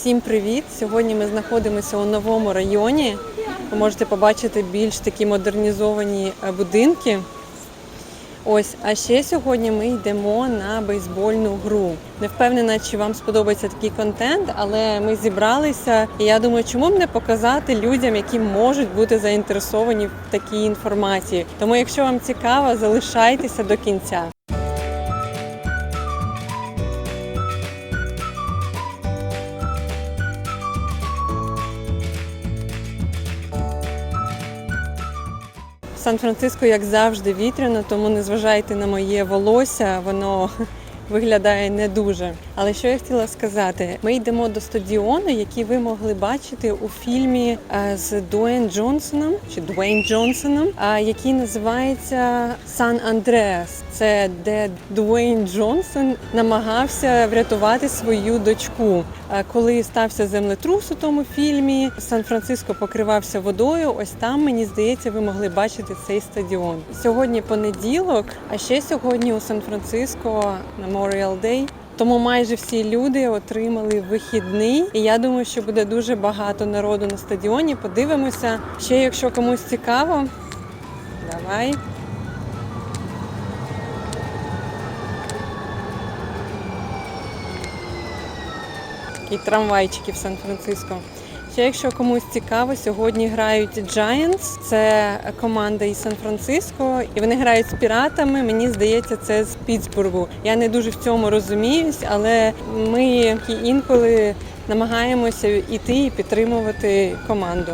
Всім привіт! Сьогодні ми знаходимося у новому районі. Ви можете побачити більш такі модернізовані е, будинки. Ось, а ще сьогодні ми йдемо на бейсбольну гру. Не впевнена, чи вам сподобається такий контент, але ми зібралися. І я думаю, чому б не показати людям, які можуть бути заінтересовані в такій інформації. Тому, якщо вам цікаво, залишайтеся до кінця. Сан-Франциско, як завжди, вітряно, тому не зважайте на моє волосся, воно виглядає не дуже. Але що я хотіла сказати, ми йдемо до стадіону, який ви могли бачити у фільмі е, з Дуейн Джонсоном чи Дуейн Джонсоном, а який називається Сан Андреас. Це де Дуейн Джонсон намагався врятувати свою дочку. Е, Коли стався землетрус у тому фільмі, Сан-Франциско покривався водою. Ось там, мені здається, ви могли бачити цей стадіон. Сьогодні понеділок, а ще сьогодні у Сан-Франциско Memorial Day. Тому майже всі люди отримали вихідний, і я думаю, що буде дуже багато народу на стадіоні. Подивимося. Ще якщо комусь цікаво, давай. Такі трамвайчики в Сан-Франциско. Ще якщо комусь цікаво, сьогодні грають Giants, це команда із Сан-Франциско, і вони грають з піратами. Мені здається, це з Пітсбургу. Я не дуже в цьому розуміюсь, але ми інколи намагаємося іти і підтримувати команду.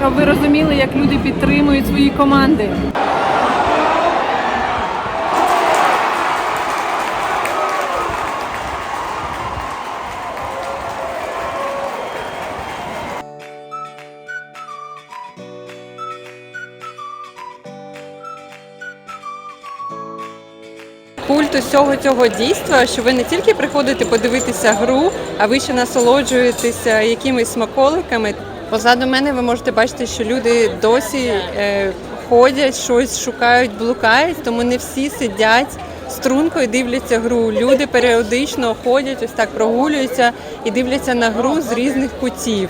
Щоб ви розуміли, як люди підтримують свої команди. Культ усього цього дійства, що ви не тільки приходите подивитися гру, а ви ще насолоджуєтеся якимись смаколиками. Позаду мене ви можете бачити, що люди досі е, ходять, щось шукають, блукають, тому не всі сидять стрункою, дивляться гру. Люди періодично ходять, ось так прогулюються і дивляться на гру з різних кутів.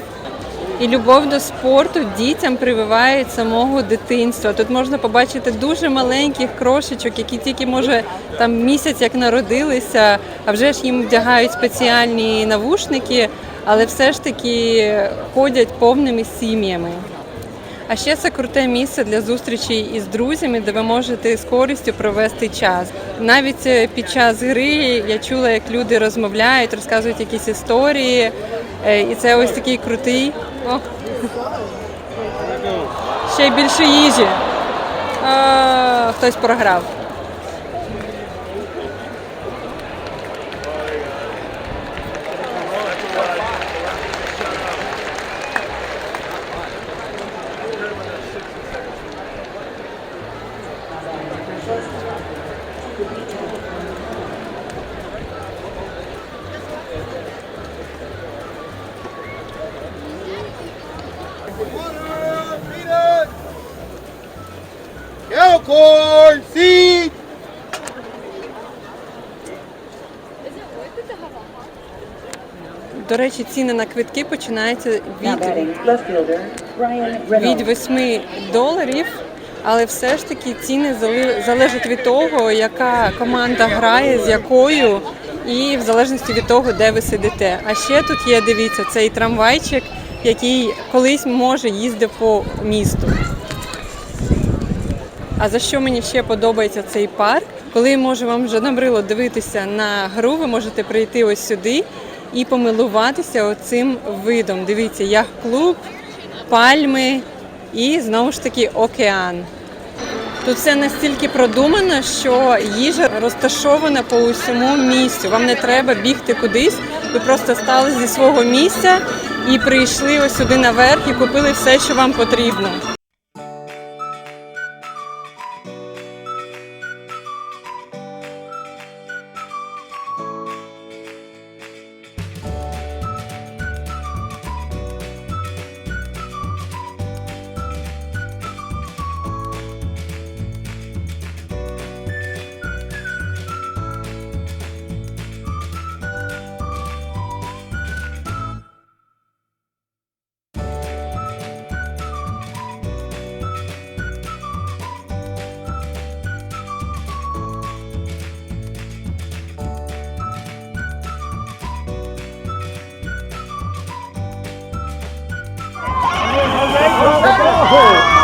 І любов до спорту дітям прививають самого дитинства. Тут можна побачити дуже маленьких крошечок, які тільки може там місяць як народилися, а вже ж їм вдягають спеціальні навушники, але все ж таки ходять повними сім'ями. А ще це круте місце для зустрічей із друзями, де ви можете з користю провести час. Навіть е, під час гри я чула, як люди розмовляють, розказують якісь історії. Е, І це ось такий крутий. О. Ще більше їжі. А, хтось програв. Seed. До речі, ціни на квитки починаються від від 8 доларів, але все ж таки ціни залежать від того, яка команда грає, з якою, і в залежності від того, де ви сидите. А ще тут є, дивіться, цей трамвайчик, який колись може їздив по місту. А за що мені ще подобається цей парк? Коли може вам вже набрило дивитися на гру, ви можете прийти ось сюди і помилуватися оцим видом. Дивіться, яхт-клуб, пальми і знову ж таки океан. Тут все настільки продумано, що їжа розташована по усьому місцю. Вам не треба бігти кудись. Ви просто стали зі свого місця і прийшли ось сюди наверх і купили все, що вам потрібно. Gol!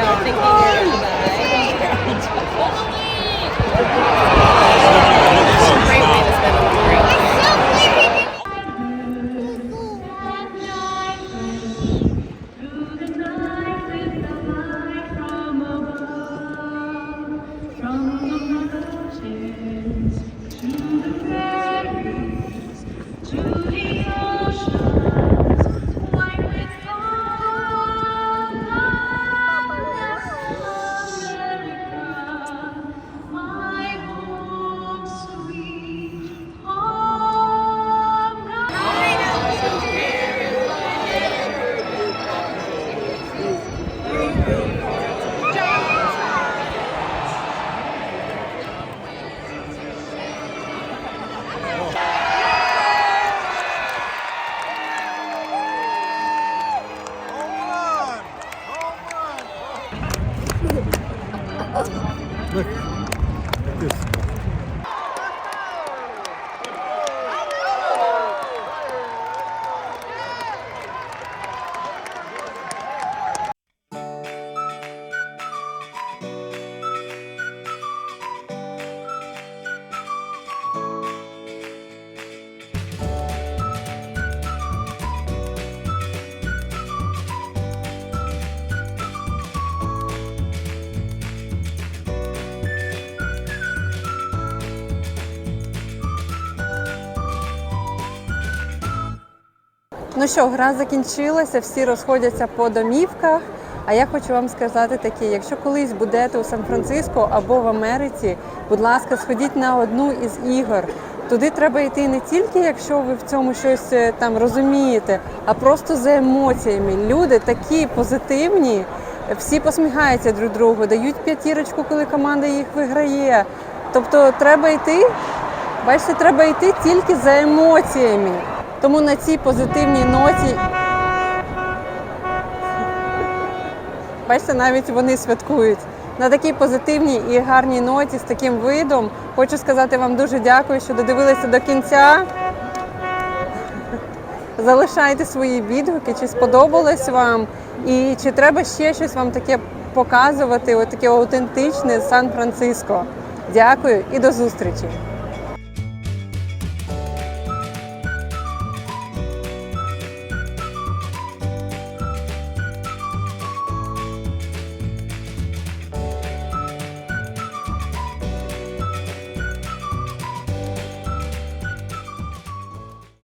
know, thinking Bak. Bakıyorsun. Ну що, гра закінчилася, всі розходяться по домівках. А я хочу вам сказати таке: якщо колись будете у Сан-Франциско або в Америці, будь ласка, сходіть на одну із ігор. Туди треба йти не тільки, якщо ви в цьому щось е, там розумієте, а просто за емоціями. Люди такі позитивні, всі посміхаються друг другу, дають п'ятірочку, коли команда їх виграє. Тобто треба йти, бачите, треба йти тільки за емоціями. Тому на цій позитивній ноті, бачите, навіть вони святкують. На такій позитивній і гарній ноті з таким видом хочу сказати вам дуже дякую, що додивилися до кінця. Залишайте свої відгуки, чи сподобалось вам, і чи треба ще щось вам таке показувати, таке аутентичне Сан-Франциско. Дякую і до зустрічі!